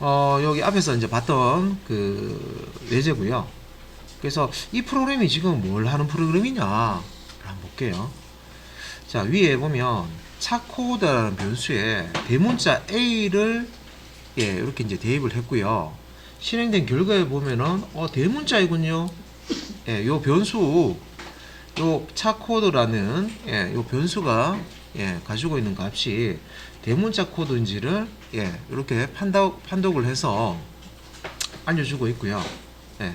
어, 여기 앞에서 이제 봤던 그 예제고요. 그래서 이 프로그램이 지금 뭘 하는 프로그램이냐 한번 볼게요. 자 위에 보면 차코드라는 변수에 대문자 A를 예 이렇게 이제 대입을 했고요. 실행된 결과에 보면은 어 대문자이군요. 예, 요 변수 요 차코드라는 예, 요 변수가 예, 가지고 있는 값이 대문자 코드인지를 예, 이렇게 판독 판독을 해서 알려주고 있고요. 예.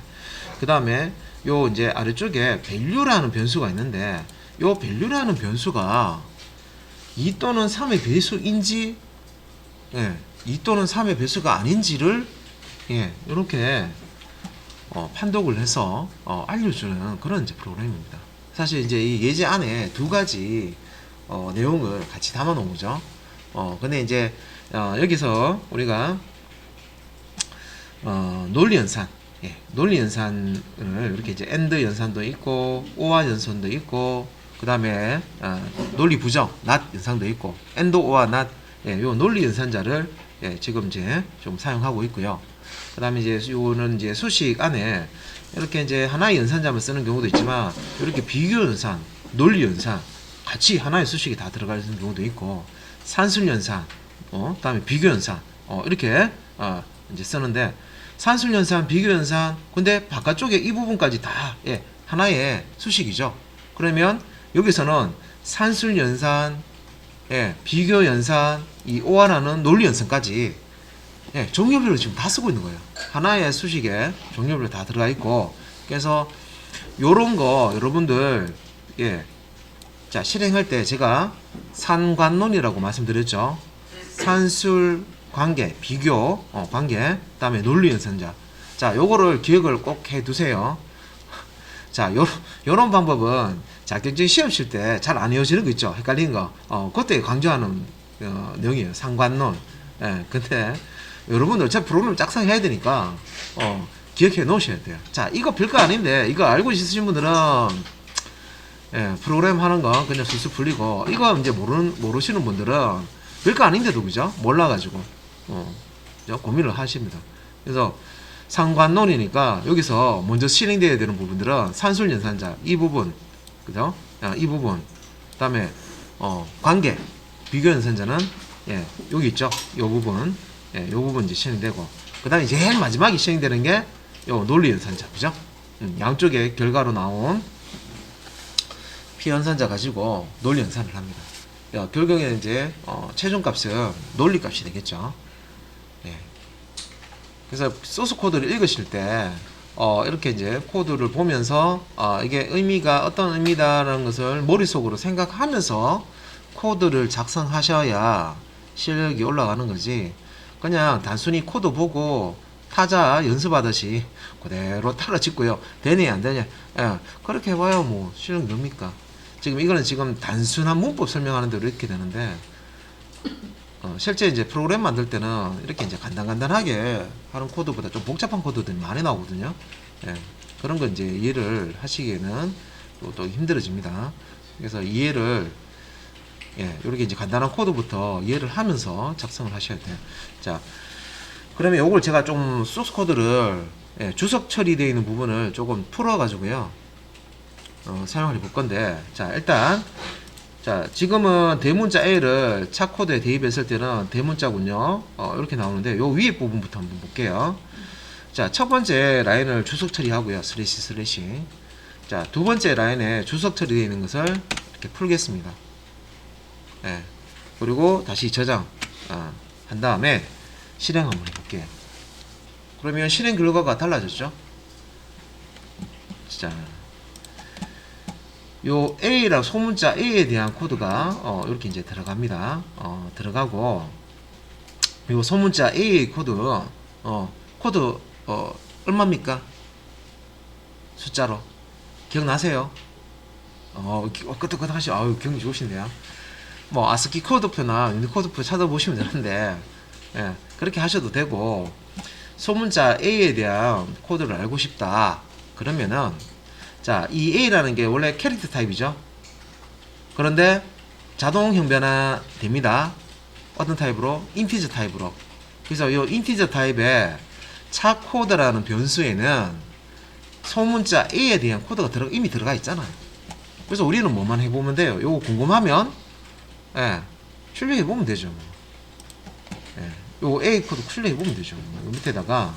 그 다음에 요 이제 아래쪽에 value라는 변수가 있는데 요 value라는 변수가 2 또는 3의 배수인지 예, 2 또는 3의 배수가 아닌지를 예, 이렇게 어, 판독을 해서 어, 알려주는 그런 이제 프로그램입니다. 사실 이제 이 예제 안에 두 가지 어, 내용을 같이 담아 놓은 거죠. 어, 근데 이제 어, 여기서 우리가 어, 논리 연산, 예, 논리 연산을 이렇게 이제 AND 연산도 있고 OR 연산도 있고 그 다음에 어, 논리 부정, not 연산도 있고 AND OR not, 예, 요 논리 연산자를 예, 지금 이제 좀 사용하고 있고요. 그 다음에 이제 요는 이제 수식 안에 이렇게 이제 하나의 연산자만 쓰는 경우도 있지만 이렇게 비교 연산, 논리 연산 같이 하나의 수식이 다 들어가 있는 경우도 있고 산술 연산, 어, 그다음에 비교 연산, 어, 이렇게 어, 이제 쓰는데 산술 연산, 비교 연산, 근데 바깥쪽에 이 부분까지 다 예, 하나의 수식이죠. 그러면 여기서는 산술 연산, 예, 비교 연산, 이 오하라는 논리 연산까지 예, 종류별로 지금 다 쓰고 있는 거예요. 하나의 수식에 종류별로 다 들어가 있고, 그래서 요런 거 여러분들 예, 자 실행할 때 제가 산관론이라고 말씀드렸죠. 산술 관계, 비교 어, 관계, 그 다음에 논리 연산자. 자, 요거를 기억을 꼭 해 두세요. 자, 요, 요런 방법은 자격증 시험 칠 때 잘 안 외워지는 거 있죠. 헷갈리는 거. 어, 그때 강조하는 어, 내용이에요. 상관론. 예, 근데 여러분들 어차피 프로그램 작성해야 되니까 어, 기억해 놓으셔야 돼요. 자, 이거 별거 아닌데 이거 알고 있으신 분들은 예, 프로그램 하는 거 그냥 술술 풀리고 이거 이제 모르는 모르시는 분들은 별거 아닌데도 그죠? 몰라가지고 어, 저 고민을 하십니다. 그래서 상관론이니까 여기서 먼저 실행돼야 되는 부분들은 산술 연산자 이 부분 그죠? 아, 이 부분 그다음에 어, 관계 비교 연산자는 예, 여기 있죠? 이 부분 예, 이 부분 이제 실행되고 그다음에 제일 마지막에 실행되는 게 요 논리 연산자 그죠? 음, 양쪽에 결과로 나온 피연산자 가지고 논리 연산을 합니다. 야, 결국에는 이제 어, 최종값은 논리 값이 되겠죠. 예. 그래서 소스 코드를 읽으실 때 어, 이렇게 이제 코드를 보면서 어, 이게 의미가 어떤 의미다라는 것을 머릿속으로 생각하면서 코드를 작성하셔야 실력이 올라가는 거지. 그냥 단순히 코드 보고 타자 연습하듯이 그대로 따라 짓고요. 되네 안 되냐? 예, 그렇게 해봐야 뭐 실력 뭡니까? 지금 이거는 지금 단순한 문법 설명하는 대로 이렇게 되는데 어, 실제 이제 프로그램 만들 때는 이렇게 이제 간단간단하게 하는 코드보다 좀 복잡한 코드들이 많이 나오거든요. 예, 그런 거 이제 이해를 하시기에는 또, 또 힘들어집니다. 그래서 이해를 예, 이렇게 이제 간단한 코드부터 이해를 하면서 작성을 하셔야 돼요. 자, 그러면 이걸 제가 좀 소스 코드를 예, 주석 처리되어 있는 부분을 조금 풀어가지고요. 어, 사용을 해볼 건데, 자, 일단, 자, 지금은 대문자 A를 차 코드에 대입했을 때는 대문자군요. 어, 이렇게 나오는데, 요 위에 부분부터 한번 볼게요. 자, 첫 번째 라인을 주석 처리하고요. 슬래시 슬래시. 자, 두 번째 라인에 주석 처리되어 있는 것을 이렇게 풀겠습니다. 예. 그리고 다시 저장, 아, 한 다음에 실행 한번 해볼게요. 그러면 실행 결과가 달라졌죠? 자, 요 A라 소문자 A에 대한 코드가 어, 이렇게 이제 들어갑니다. 어, 들어가고 요 소문자 A 코드 어, 코드 어, 얼마입니까? 숫자로 기억나세요? 어, 기- 어 끄덕끄덕 하시, 아유, 기억이 좋으신데요. 뭐, 아스키 코드표나 유니코드표 찾아보시면 되는데, 예, 그렇게 하셔도 되고, 소문자 A에 대한 코드를 알고 싶다. 그러면은, 자, 이 A라는 게 원래 캐릭터 타입이죠. 그런데 자동 형변화 됩니다. 어떤 타입으로? 인티저 타입으로. 그래서 이 인티저 타입의 차 코드라는 변수에는 소문자 A에 대한 코드가 들어, 이미 들어가 있잖아요. 그래서 우리는 뭐만 해보면 돼요. 요거 궁금하면 예, 출력해보면 되죠. 뭐. 예, 요거 A 코드 출력해보면 되죠. 요 밑에다가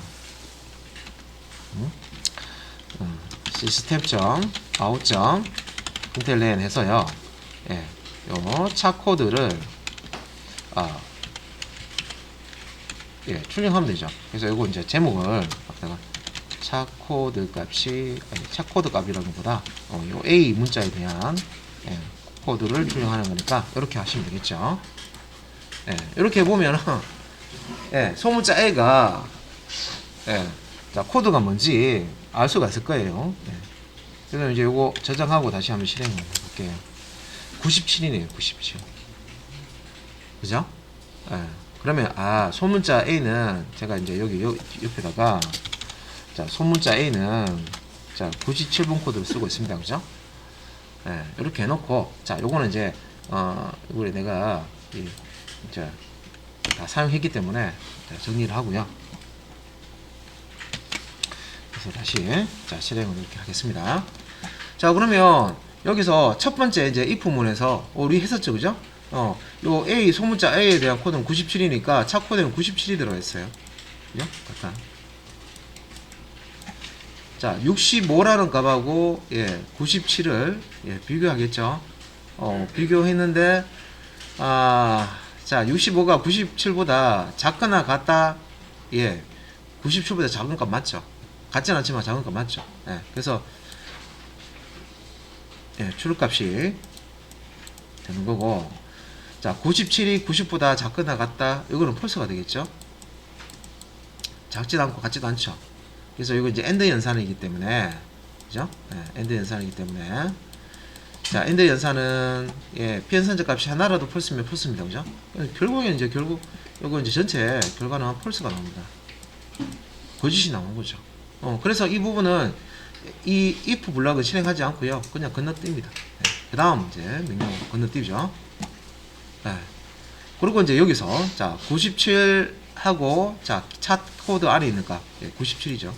음? 음, 시스템.out. 인텔렌 해서요. 예, 요차 코드를 아, 예, 출력하면 되죠. 그래서 요거 이제 제목을 갖다가 차 코드 값이 아니, 차 코드 값이라기보다 어, 요 A 문자에 대한 예, 코드를 출력하는 거니까 이렇게 하시면 되겠죠. 예, 이렇게 보면은 예, 소문자 A가 예, 자 코드가 뭔지 알 수가 있을 거예요. 예. 그래서 이제 요거 저장하고 다시 한번 실행해 볼게요. 97이네요, 97. 그죠? 예. 그러면 아 소문자 A는 제가 이제 여기 여, 옆에다가 자 소문자 A는 자 97번 코드를 쓰고 있습니다, 그죠? 예, 이렇게 해놓고 자 요거는 이제 어 우리 내가 이 이제 다 사용했기 때문에 자, 정리를 하고요. 그래서 다시 자 실행을 이렇게 하겠습니다. 자 그러면 여기서 첫 번째 이제 if문에서 우리 했었죠, 그죠? 어, 요 A 소문자 A에 대한 코드는 97이니까 차 코드는 97이 들어가 있어요. 그죠? 아까. 자, 65라는 값하고 예, 97을 예, 비교하겠죠. 어, 비교했는데 아, 자, 65가 97보다 작거나 같다. 예. 97보다 작은 값 맞죠? 같진 않지만 작은 값 맞죠? 예. 그래서 예, 출력값이 되는 거고. 자 97이 90보다 작거나 같다. 이거는 펄스가 되겠죠? 작지도 않고 같지도 않죠? 그래서 이거 이제 엔드 연산이기 때문에. 그죠? 예, 엔드 연산이기 때문에. 자 엔드 연산은 예 피연산적 값이 하나라도 펄스면 펄스입니다. 그죠? 결국엔 이제 결국 이거 이제 전체 결과는 펄스가 나옵니다. 거짓이 나오는 거죠 어 그래서 이 부분은 이 if 블락을 실행하지 않고요. 그냥 건너뜁니다. 네. 그 다음 이제 명령 건너뛰죠. 네. 그리고 이제 여기서 자 97하고 자 차 코드 안에 있는 값 예, 97이죠.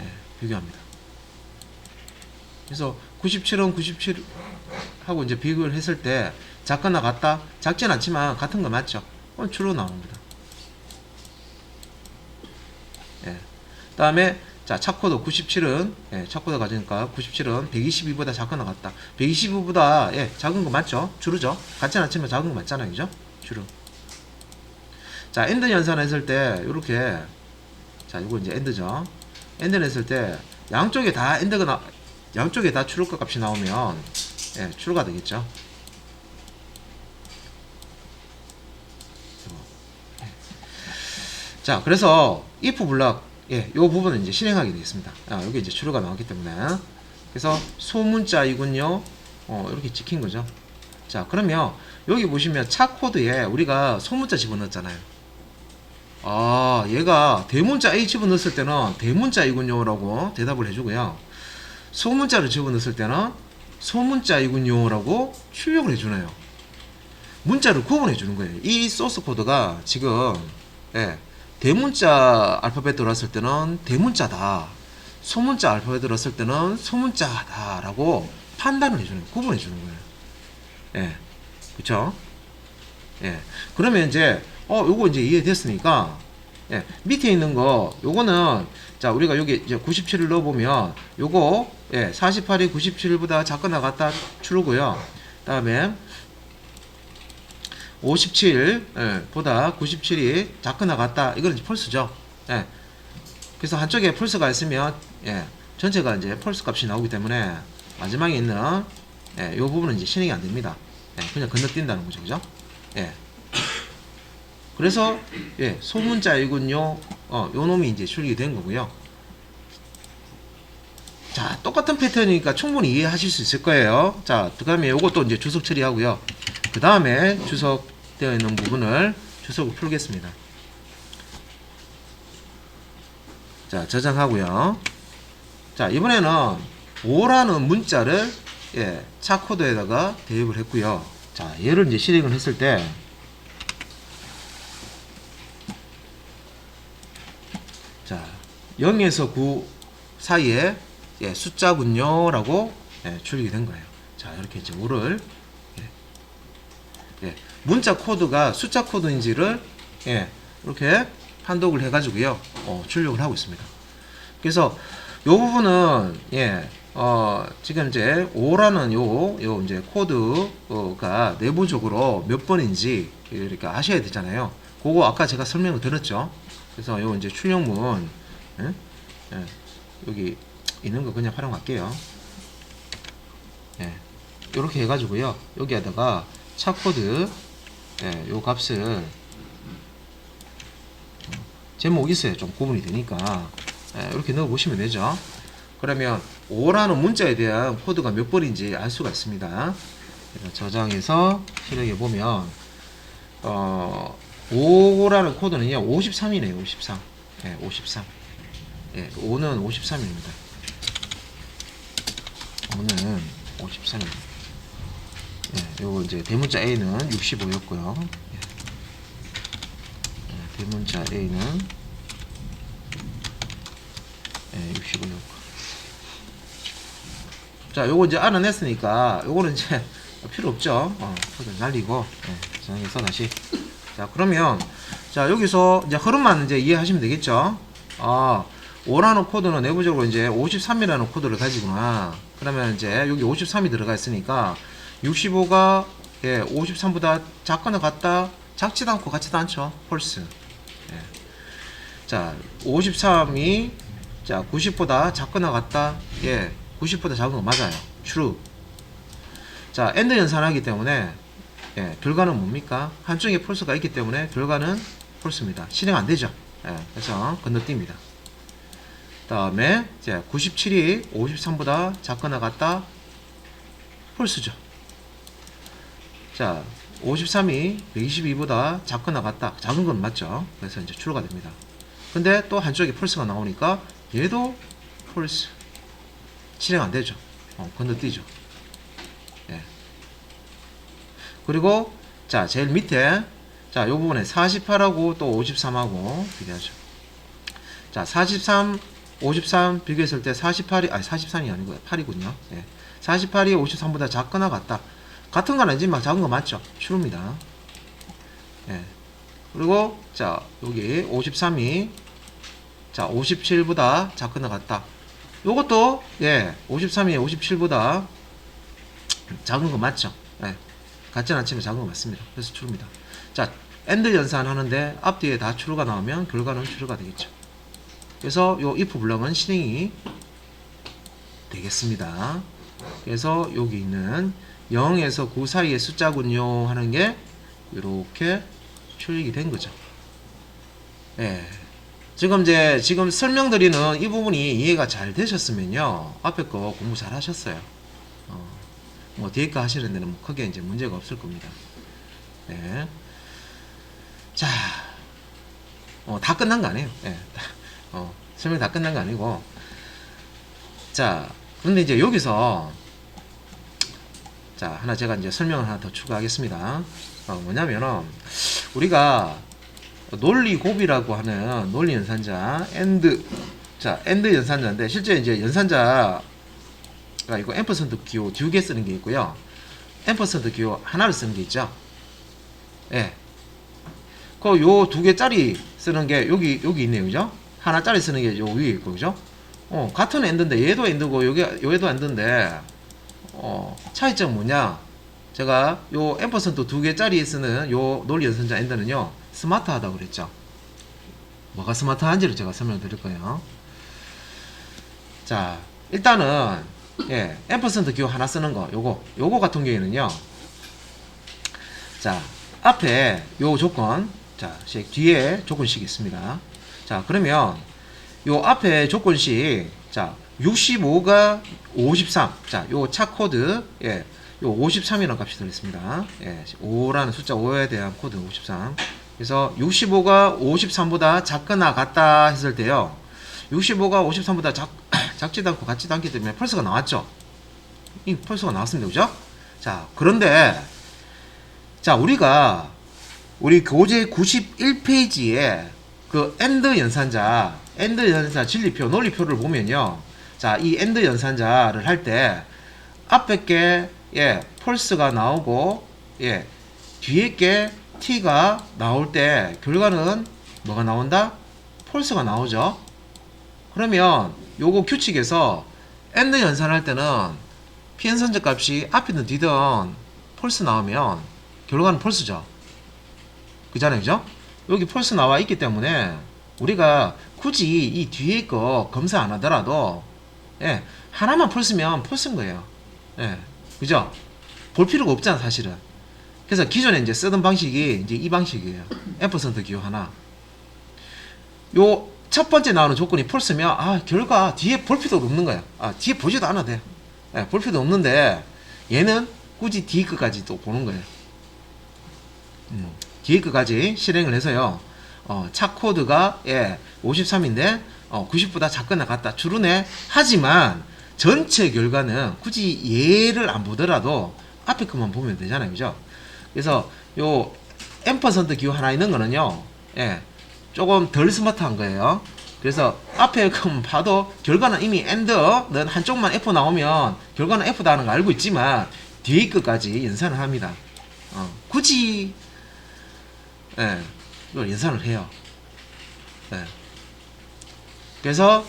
예, 비교합니다. 그래서 97은 97 하고 이제 비교를 했을 때 작거나 같다? 작진 않지만 같은 거 맞죠? 그건 true 나옵니다 예. 다음에 자, 차코드 97은 예, 차코드 가지니까 97은 122보다 작거나 같다. 122보다 예, 작은 거 맞죠? 주르죠? 같지 않지만 작은 거 맞잖아요. 그죠? 주르. 자, 엔드 연산했을 때 요렇게 자, 이거 이제 엔드죠. 엔드를 했을 때 양쪽에 다 엔드가 나 양쪽에 다 출력 값이 나오면 예, 출가 되겠죠. 자, 그래서 if 블락 예, 요 부분은 이제 실행하게 되겠습니다. 아, 여기 이제 출루가 나왔기 때문에. 그래서 소문자이군요. 어, 이렇게 찍힌 거죠. 자, 그러면 여기 보시면 차 코드에 우리가 소문자 집어넣었잖아요. 아, 얘가 대문자 A 집어넣었을 때는 대문자이군요. 라고 대답을 해주고요. 소문자를 집어넣었을 때는 소문자이군요. 라고 출력을 해주네요. 문자를 구분해 주는 거예요. 이 소스 코드가 지금, 예, 대문자 알파벳 들어왔을 때는 대문자다. 소문자 알파벳 들어왔을 때는 소문자다라고 판단을 해주는. 구분해 주는 거예요. 예. 그쵸? 예. 그러면 이제, 어, 요거 이제 이해됐으니까, 예. 밑에 있는 거, 요거는, 자, 우리가 여기 이제 97을 넣어보면, 요거, 예. 48이 97보다 작거나 같다 추르고요. 그 다음에, 57 예, 보다 97이 작거나 같다. 이거는 펄스죠. 예. 그래서 한쪽에 펄스가 있으면 예, 전체가 이제 펄스 값이 나오기 때문에 마지막에 있는 예, 이 부분은 이제 실행이 안 됩니다. 예, 그냥 건너뛴다는 거죠, 그죠? 예. 그래서 예, 소문자이군요. 어, 요 놈이 이제 출력이 된 거고요. 자, 똑같은 패턴이니까 충분히 이해하실 수 있을 거예요. 자, 그다음에 요것도 이제 주석 처리하고요. 그 다음에 주석 되어 있는 부분을 주소로 풀겠습니다. 자, 저장하고요. 자, 이번에는 5라는 문자를 예, 차 코드에다가 대입을 했고요. 자, 얘를 이제 실행을 했을 때 자, 0에서 9 사이에 예, 숫자군요 라고 예, 출력이 된 거예요. 자, 이렇게 이제 5를 예, 예, 문자 코드가 숫자 코드인지를 예, 이렇게 판독을 해가지고요, 어, 출력을 하고 있습니다. 그래서 요 부분은 예, 어, 지금 이제 5라는 요, 요 이제 코드가 내부적으로 몇 번인지 이렇게 아셔야 되잖아요. 그거 아까 제가 설명을 드렸죠. 그래서 요 이제 출력문 예? 예, 여기 있는 거 그냥 활용할게요. 예, 이렇게 해가지고요. 여기에다가 차 코드 예, 요 값을 제목 있어요. 좀 구분이 되니까 예, 이렇게 넣어 보시면 되죠. 그러면 5라는 문자에 대한 코드가 몇 번인지 알 수가 있습니다. 저장해서 실행해 보면 어 5라는 코드는요 53이네요 53 예, 53 예, 5는 53입니다 5는 53입니다 예, 요거 이제 대문자 A는 65였고요. 예. 예, 대문자 A는 예, 65였고. 자 요거 이제 알아냈으니까 요거는 이제 필요 없죠. 어, 날리고 예, 저장해서 다시. 자 그러면 자 여기서 이제 흐름만 이제 이해하시면 되겠죠? 아 5라는 코드는 내부적으로 이제 53이라는 코드를 가지구나. 그러면 이제 여기 53이 들어가 있으니까 65가 예, 53보다 작거나 같다 작지도 않고 같지도 않죠 펄스 예. 자 53이 자 90보다 작거나 같다 예 90보다 작은 거 맞아요 true 자 엔드 연산하기 때문에 예, 결과는 뭡니까? 한쪽에 폴스가 있기 때문에 결과는 폴스입니다. 실행 안 되죠. 예, 그래서 건너뜁니다. 다음에 이제 97이 53보다 작거나 같다. 폴스죠. 자, 53이 122보다 작거나 같다. 작은 건 맞죠. 그래서 이제 추로가 됩니다. 근데 또 한쪽에 폴스가 나오니까 얘도 폴스. 실행 안 되죠. 어, 건너뛰죠. 예. 그리고 자 제일 밑에 자 요 부분에 48하고 또 53하고 비교하죠. 자 43, 53 비교했을 때 48이 아니 43이 아니고 8이군요. 예. 48이 53보다 작거나 같다. 같은 건 아니지만 작은 거 맞죠? 추루입니다. 예. 그리고 자 여기 53이 자 57보다 작거나 같다. 요것도 예 53이 57보다 작은 거 맞죠? 예. 같지는 않지만 작은 거 맞습니다. 그래서 추루입니다. 자, 엔드 연산 하는데 앞뒤에 다 추루가 나오면 결과는 추루가 되겠죠. 그래서 요 if 블럭은 실행이 되겠습니다. 그래서 여기 있는 0에서 9 사이의 숫자군요 하는 게 이렇게 출력이 된 거죠. 예. 지금 이제 지금 설명드리는 이 부분이 이해가 잘 되셨으면요. 앞에 거 공부 잘 하셨어요. 어. 뭐 뒤에 거 하시는 데는 뭐 크게 이제 문제가 없을 겁니다. 네. 자, 어, 다 끝난 거 아니에요. 예. 어, 설명 다 끝난 거 아니고. 자, 근데 이제 여기서 자, 하나 제가 이제 설명을 하나 더 추가하겠습니다. 어, 뭐냐면은 우리가 논리 곱이라고 하는 논리 연산자 엔드 자, 엔드 연산자인데 실제 이제 연산자 가 이거 앰퍼센트 기호 두 개 쓰는 게 있고요. 앰퍼센트 기호 하나를 쓰는 게 있죠. 예. 그 요 두 개짜리 쓰는 게 여기 여기 있네요. 그죠? 하나짜리 쓰는 게 요 위에 있고 그죠? 어, 같은 엔드인데 얘도 엔드고 여기 얘도 엔드인데 어, 차이점 뭐냐? 제가 요 앰퍼센트 두 개짜리 쓰는 요 논리 연산자 엔드는요. 스마트하다 고 그랬죠. 뭐가 스마트한지를 제가 설명드릴 거예요. 자, 일단은 예, 앰퍼센트 기호 하나 쓰는 거, 요거, 요거 같은 경우에는요. 자, 앞에 요 조건, 자, 식 뒤에 조건식이 있습니다. 자, 그러면 요 앞에 조건식, 자, 65가 53, 자, 요 차 코드, 예, 요 53이라는 값이 들어있습니다. 예, 5라는 숫자 5에 대한 코드 53. 그래서 65가 53보다 작거나 같다 했을 때요. 65가 53보다 작, 작지도 않고 같지도 않기 때문에 펄스가 나왔죠. 이 펄스가 나왔습니다. 그죠? 자, 그런데, 자, 우리가, 우리 교재 91페이지에 그그 엔드 연산자, 엔드 연산자 진리표, 논리표를 보면요. 자, 이 엔드 연산자를 할 때 앞에 게 예, 펄스가 나오고 예, 뒤에 게 t가 나올 때 결과는 뭐가 나온다? 펄스가 나오죠. 그러면 요거 규칙에서 엔드 연산할 때는 pn 선적 값이 앞이든 뒤든 펄스 나오면 결과는 펄스죠. 그잖아요, 그죠? 여기 펄스 나와 있기 때문에 우리가 굳이 이 뒤에 거 검사 안 하더라도 예, 하나만 펄스면 펄스인 거예요. 예, 그죠? 볼 필요가 없잖아, 사실은. 그래서 기존에 이제 쓰던 방식이 이제 이 방식이에요. 앰퍼센트 기호 하나. 요 첫 번째 나오는 조건이 펄스면 아 결과 뒤에 볼 필요도 없는 거야. 아 뒤에 보지도 않아도 돼. 예, 볼 필요도 없는데 얘는 굳이 뒤에 끝까지 또 보는 거예요. 음, 뒤에 끝까지 실행을 해서요. 어, 차 코드가 예 53인데 어, 90보다 작거나 같다 추론해 하지만 전체 결과는 굳이 얘를 안 보더라도 앞에 것만 보면 되잖아요, 그죠? 그래서 요 앰퍼센트 기호 하나 있는 거는요, 예, 조금 덜 스마트한 거예요. 그래서 앞에 것만 봐도 결과는 이미 엔드는 한쪽만 F 나오면 결과는 F다는 거 알고 있지만 뒤에 것까지 연산을 합니다. 어, 굳이 예, 이걸 연산을 해요. 예. 그래서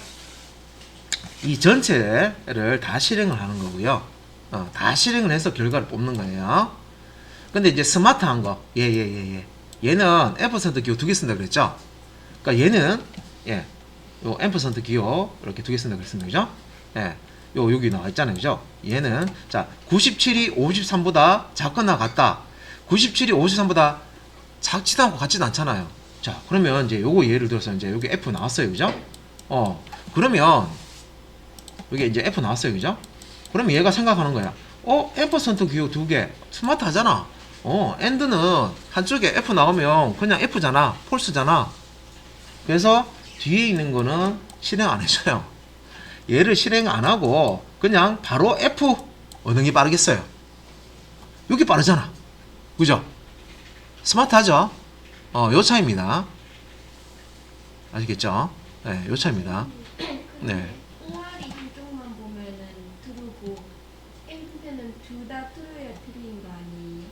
이 전체를 다 실행을 하는 거고요. 어, 다 실행을 해서 결과를 뽑는 거예요. 근데 이제 스마트한 거, 예, 예, 예, 예. 얘는 앰퍼센트 기호 두 개 쓴다 그랬죠? 그러니까 얘는, 예, 요 앰퍼센트 기호 이렇게 두 개 쓴다 그랬습니다. 그죠? 예. 요, 여기 나와 있잖아요. 그죠? 얘는, 자, 97이 53보다 작거나 같다. 97이 53보다 작지도 않고 같지도 않잖아요. 자, 그러면 이제 요거 예를 들어서 이제 여기 F 나왔어요. 그죠? 어, 그러면, 여기 이제 F 나왔어요. 그죠? 그러면 얘가 생각하는 거야. 어, 앰퍼센트 기호 두 개. 스마트 하잖아. 어, 엔드는 한쪽에 F 나오면 그냥 F잖아. 폴스잖아. 그래서 뒤에 있는 거는 실행 안 해줘요. 얘를 실행 안 하고 그냥 바로 F 어느 게 빠르겠어요? 여기 빠르잖아. 그죠? 스마트하죠? 어, 요 차입니다. 아시겠죠? 네, 요 차입니다. 네. 오알이 한쪽만 보면은 트루고 엔드는 둘 다 트루야 트루인 거 아니에요?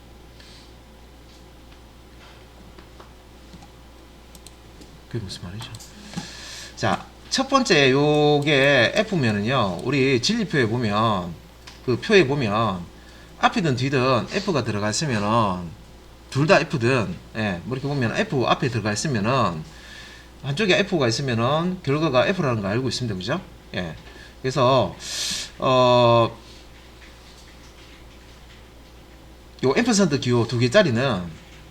그게 무슨 말이죠? 자, 첫 번째 요게 F면은요, 우리 진리표에 보면, 그 표에 보면, 앞이든 뒤든 F가 들어가 있으면은, 둘 다 F든, 예, 뭐 이렇게 보면 F 앞에 들어가 있으면은, 한쪽에 F가 있으면은, 결과가 F라는 거 알고 있습니다. 그죠? 예. 그래서, 어, 요 앰퍼센트 기호 두 개짜리는,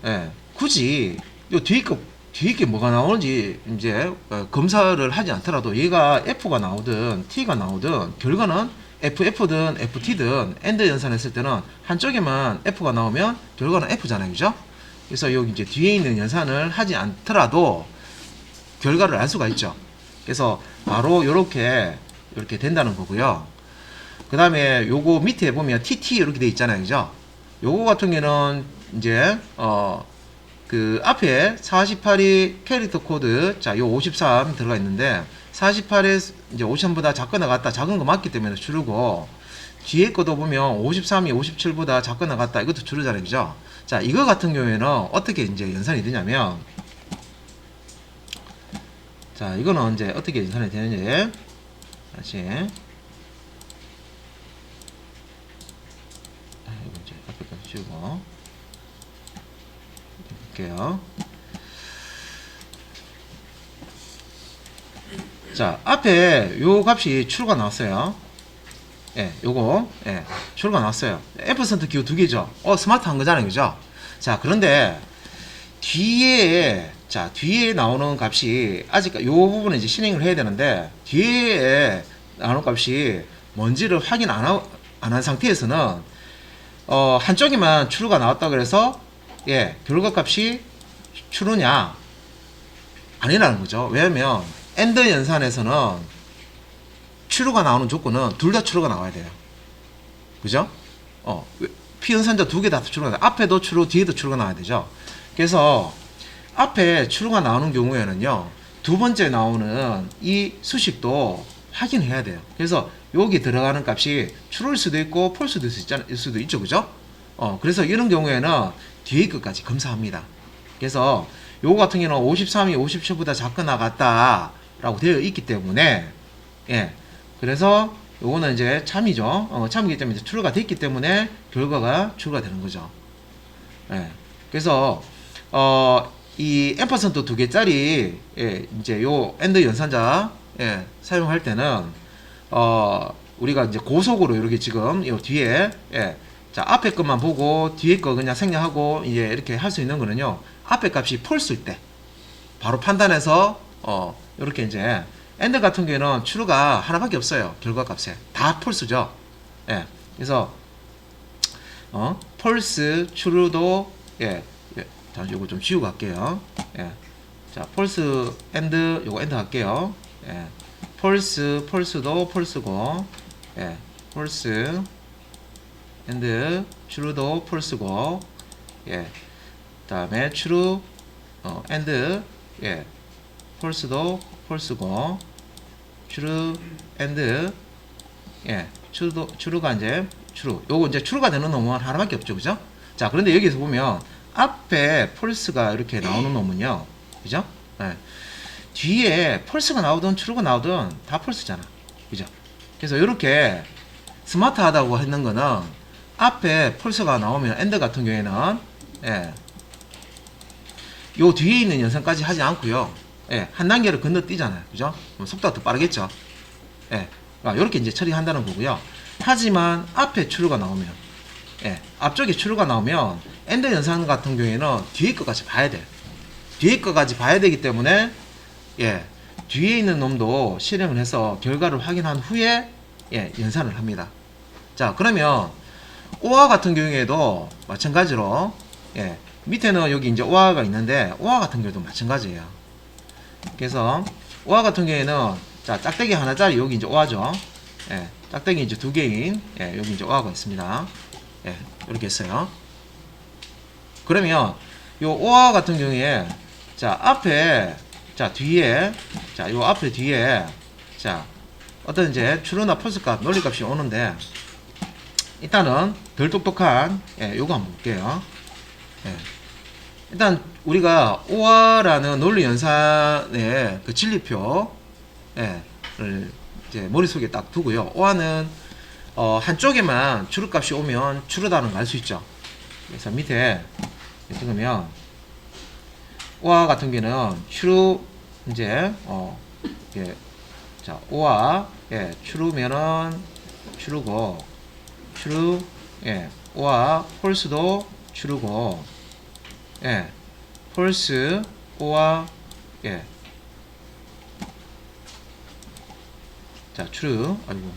예, 굳이, 요 뒤에 거 뒤에 게 뭐가 나오는지 이제 어, 검사를 하지 않더라도 얘가 F가 나오든 T가 나오든 결과는 FF든 FT든 엔드 연산했을 때는 한쪽에만 F가 나오면 결과는 F잖아요, 그죠? 그래서 여기 이제 뒤에 있는 연산을 하지 않더라도 결과를 알 수가 있죠. 그래서 바로 이렇게 이렇게 된다는 거고요. 그 다음에 요거 밑에 보면 TT 이렇게 돼 있잖아요, 그죠? 요거 같은 경우는 이제 어 그 앞에 48이 캐릭터 코드 자 요 53 들어가 있는데 48에 이제 53보다 작거나 같다. 작은 거 맞기 때문에 줄고. 뒤에 것도 보면 53이 57보다 작거나 같다. 이것도 줄이잖아요 그죠. 자 이거 같은 경우에는 어떻게 이제 연산이 되냐면 자 이거는 이제 어떻게 연산이 되는지 다시. 아, 이거 이제 앞에 거 지우고. 볼게요. 자, 앞에 요 값이 추가 나왔어요. 예, 요거, 예, 추가 나왔어요. F% 기호 두 개죠. 어, 스마트 한 거잖아요. 그죠? 자, 그런데, 뒤에, 자, 뒤에 나오는 값이, 아직 요 부분은 이제 실행을 해야 되는데, 뒤에 나오는 값이 뭔지를 확인 안, 하, 안한 상태에서는, 어, 한쪽에만 추루가 나왔다 그래서, 예, 결과 값이 추루냐? 아니라는 거죠. 왜냐면, 엔드 연산에서는 추루가 나오는 조건은 둘다 추루가 나와야 돼요. 그죠? 어, 피 연산자 두 개다 추루가 나와. 앞에도 추루, 뒤에도 추루가 나와야 되죠. 그래서, 앞에 true가 나오는 경우에는요 두 번째 나오는 이 수식도 확인해야 돼요. 그래서 여기 들어가는 값이 true일 수도 있고 false일 수도 있잖아, 일 수도 있죠, 그죠? 어 그래서 이런 경우에는 뒤에 것까지 검사합니다. 그래서 요거 같은 경우는 53이 57보다 작거나 같다 라고 되어 있기 때문에 예 그래서 요거는 이제 참이죠. 어, 참이기 때문에 이제 true가 됐기 때문에 결과가 true가 되는 거죠. 예. 그래서 어, 이 앰퍼센트 두 개짜리 예, 이제 요 엔드 연산자 예, 사용할 때는 어, 우리가 이제 고속으로 이렇게 지금 요 뒤에 예, 자 앞에 것만 보고 뒤에 거 그냥 생략하고 이제 이렇게 할 수 있는 거는요 앞에 값이 폴스일 때 바로 판단해서 어 이렇게 이제 엔드 같은 경우에는 추루가 하나밖에 없어요. 결과 값에. 다 폴스죠. 예. 그래서 어 폴스 추루도 예, 예. 자 요거 좀 지우고 할게요. 예 자 폴스 엔드 요거 엔드 할게요. 예. 폴스 폴스도 폴스고 예. 폴스 엔드 추루도 폴스고 예. 다음에 추루 어 엔드 예 폴스도 폴스고 추루 엔드 예 추루도 추루가 이제 추루 요거 이제 추루가 되는 놈은 하나밖에 없죠. 그죠? 자 그런데 여기서 보면 앞에 폴스가 이렇게 나오는 놈은요. 그죠? 예. 뒤에 폴스가 나오든 추루가 나오든 다 폴스잖아. 그죠? 그래서 이렇게 스마트하다고 했는 거는 앞에 폴스가 나오면 엔드 같은 경우에는 예, 요 뒤에 있는 연산까지 하지 않고요. 예, 한 단계를 건너뛰잖아요. 그죠? 속도가 더 빠르겠죠? 예, 이렇게 이제 처리한다는 거고요. 하지만 앞에 추루가 나오면, 예, 앞쪽에 추루가 나오면 엔드 연산 같은 경우에는 뒤에 것까지 봐야 돼. 뒤에 것까지 봐야 되기 때문에, 예, 뒤에 있는 놈도 실행을 해서 결과를 확인한 후에, 예, 연산을 합니다. 자, 그러면, 오화 같은 경우에도 마찬가지로, 예, 밑에는 여기 이제 오화가 있는데 오화 같은 경우도 마찬가지예요. 그래서 오화 같은 경우에는 자 짝대기 하나짜리 여기 이제 오화죠. 예, 짝대기 이제 두 개인 예, 여기 이제 오화가 있습니다. 예, 이렇게 했어요. 그러면 요 오화 같은 경우에 자 앞에 자 뒤에 자 요 앞에 뒤에 자 어떤 이제 추루나 폴스값 논리값이 오는데 일단은 덜 똑똑한 예, 요거 한번 볼게요. 예. 일단 우리가 오화라는 논리 연산의 그 진리표 예, 를 이제 머릿속에 딱 두고요. 오화는 어, 한쪽에만 추루값이 오면 추루다는 걸 알 수 있죠. 그래서 밑에 찍으면 오화 같은 경우는 추루 이제 어, 예, 자 오화 예, 추루면은 추루고 추루 예, 오화 홀수도 추루고 예, 폴스 오와 예, 자 true 아이고.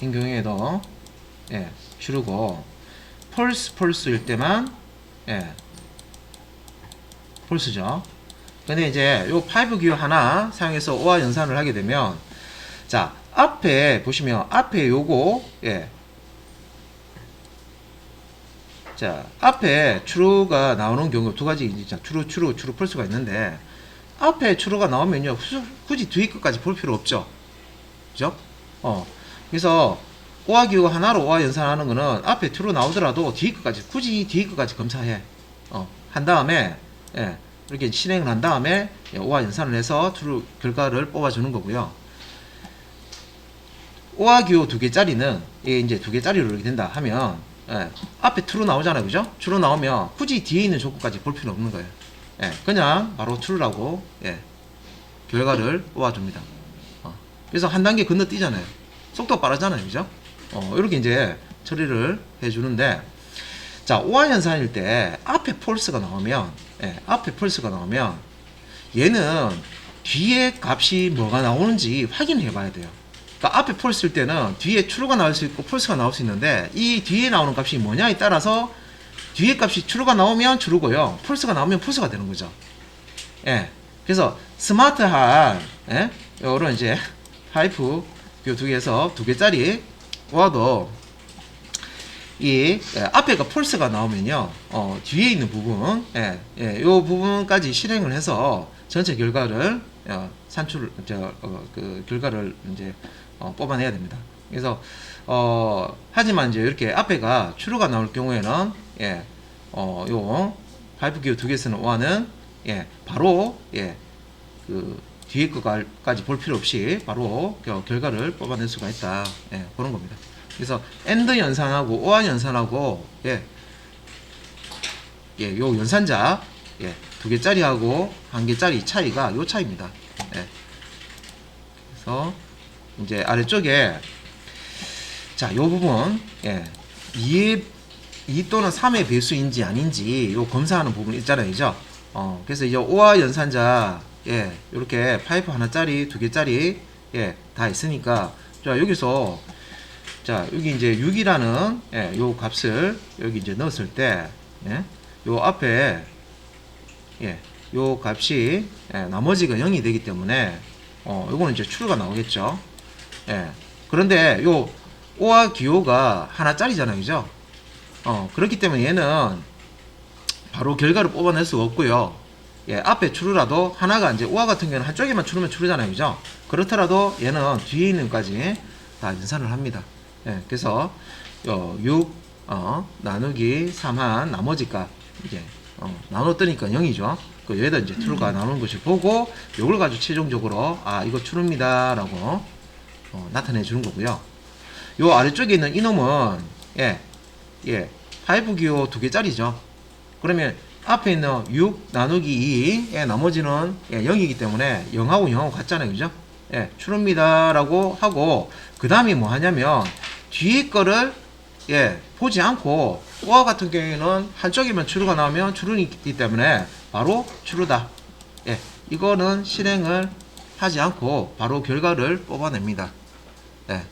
이 경우에도 예, true고. 폴스 폴스일 때만 예, 폴스죠. 근데 이제 요 파이브 기호 하나 사용해서 오와 연산을 하게 되면 자 앞에 보시면 앞에 요거 예, 자, 앞에 true가 나오는 경우 두 가지 이제 true, true, true 펄스가 있는데 앞에 true가 나오면요 후- 굳이 뒤에 것까지 볼 필요 없죠. 그죠? 어, 그래서 오화 기호 하나로 오화 연산하는 거는 앞에 true 나오더라도 뒤에 것까지 굳이 뒤에 것까지 검사해. 어, 한 다음에 예, 이렇게 실행을 한 다음에 예, 오화 연산을 해서 true 결과를 뽑아 주는 거고요. 오화 기호 두 개짜리는 이게 이제 두 개짜리로 이렇게 된다 하면 예, 앞에 true 나오잖아요, 그죠? true 나오면 굳이 뒤에 있는 조건까지 볼 필요 없는 거예요. 예, 그냥 바로 true라고 예, 결과를 뽑아줍니다. 어, 그래서 한 단계 건너뛰잖아요. 속도가 빠르잖아요, 그죠? 어, 이렇게 이제 처리를 해주는데, 자, 오화 연산일 때 앞에 폴스가 나오면, 예, 앞에 폴스가 나오면 얘는 뒤에 값이 뭐가 나오는지 확인해 봐야 돼요. 그러니까 앞에 폴스일 때는 뒤에 true가 나올 수 있고 폴스가 나올 수 있는데 이 뒤에 나오는 값이 뭐냐에 따라서 뒤에 값이 true가 나오면 true고요. 폴스가 나오면 폴스가 되는 거죠. 예. 그래서 스마트한 예? 요런 이제 하이프 요 두 개에서 두 개짜리 와도 이 예, 앞에가 폴스가 나오면요, 어, 뒤에 있는 부분, 예, 예, 요 부분까지 실행을 해서 전체 결과를 어, 산출, 저, 어, 그 결과를 이제 어, 뽑아내야 됩니다. 그래서 어, 하지만 이제 이렇게 앞에가 추루가 나올 경우에는 예, 어, 요 파이프 기어 두 개 쓰는 오화는 예, 바로 예, 그 뒤에 거까지 볼 필요 없이 바로 그 결과를 뽑아낼 수가 있다. 예, 그런 겁니다. 그래서 엔드 연산하고 오한 연산하고 예, 예, 요 연산자 예, 두 개짜리하고 한 개짜리 차이가 요 차이입니다. 예. 그래서 이제 아래쪽에 자, 요 부분 예, 2의 2 또는 3의 배수인지 아닌지 요 검사하는 부분 있잖아요, 그죠? 어, 그래서 이 오화 연산자 예, 요렇게 파이프 하나짜리, 두 개짜리 예, 다 있으니까 자, 여기서 자, 여기 이제 6이라는 예, 요 값을 여기 이제 넣었을 때 예, 요 앞에 예, 요 값이 예, 나머지가 0이 되기 때문에 어, 요거는 이제 추루가 나오겠죠. 예. 그런데 요 오와 기호가 하나짜리잖아요. 그죠? 어, 그렇기 때문에 얘는 바로 결과를 뽑아낼 수가 없고요. 예, 앞에 추루라도 하나가 이제 오와 같은 경우는 한쪽에만 추르면 추루잖아요. 그죠? 그렇더라도 얘는 뒤에 있는 것까지 다 연산을 합니다. 예, 그래서 어, 6 어, 나누기 3한 나머지가 이제 어, 나눴더니까 0이죠. 그 여기다 이제 트루가 나오는 것을 보고 이걸 가지고 최종적으로 아 이거 추루입니다 라고 어, 나타내 주는 거고요. 요 아래쪽에 있는 이놈은 예, 예, 파이브 기호 두 개짜리죠. 그러면 앞에 있는 6 나누기 2의 나머지는 예, 0이기 때문에 0하고 0하고 같잖아요. 그죠? 예, 추루입니다 라고 하고 그 다음에 뭐 하냐면 뒤에 거를 예, 보지 않고 오와 같은 경우에는 한쪽이면 추루가 나오면 추루이기 때문에 바로 추루다. 예, 이거는 실행을 하지 않고 바로 결과를 뽑아냅니다. 예.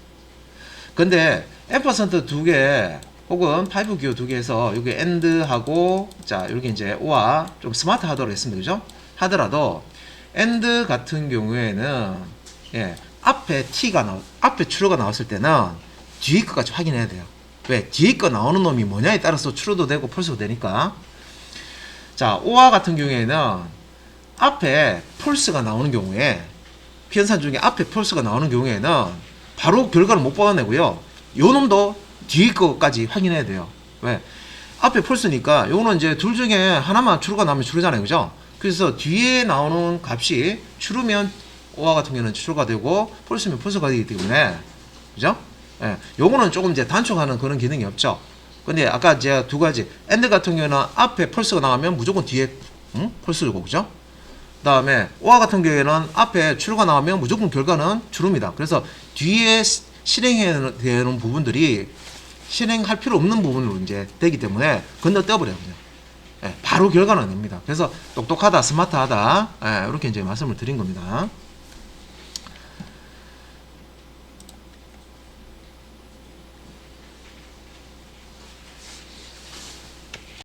근데 앰퍼센트 두 개 혹은 파이브 기호 두 개에서 여기 엔드하고 자 여기 이제 오와 좀 스마트 하더라도 했습니다. 그죠? 하더라도 엔드 같은 경우에는 예 앞에 t가 나 앞에 추루가 나왔을 때는 뒤에 거까지 확인해야 돼요. 왜? 뒤에 거 나오는 놈이 뭐냐에 따라서 추루도 되고 폴스도 되니까. 자 오와 같은 경우에는 앞에 폴스가 나오는 경우에 피현산 중에 앞에 폴스가 나오는 경우에는 바로 결과를 못 뽑아내고요. 요 놈도 뒤에 거까지 확인해야 돼요. 왜? 앞에 폴스니까 요거는 이제 둘 중에 하나만 추루가 나오면 추루잖아요. 그죠? 그래서 뒤에 나오는 값이 추루면 오와 같은 경우는 추루가 되고 폴스면 폴스가 되기 때문에 그죠? 예. 요거는 조금 이제 단축하는 그런 기능이 없죠. 근데 아까 제가 두 가지 엔드 같은 경우는 앞에 폴스가 나오면 무조건 뒤에 응? 폴스고 그죠? 다음에 오와 같은 경우에는 앞에 추루가 나오면 무조건 결과는 추루입니다. 그래서 뒤에 되는 부분들이 실행할 필요 없는 부분으로 이제 되기 때문에 건너뛰어버려요. 예, 바로 결과는 냅니다. 그래서 똑똑하다, 스마트하다, 예, 이렇게 이제 말씀을 드린 겁니다.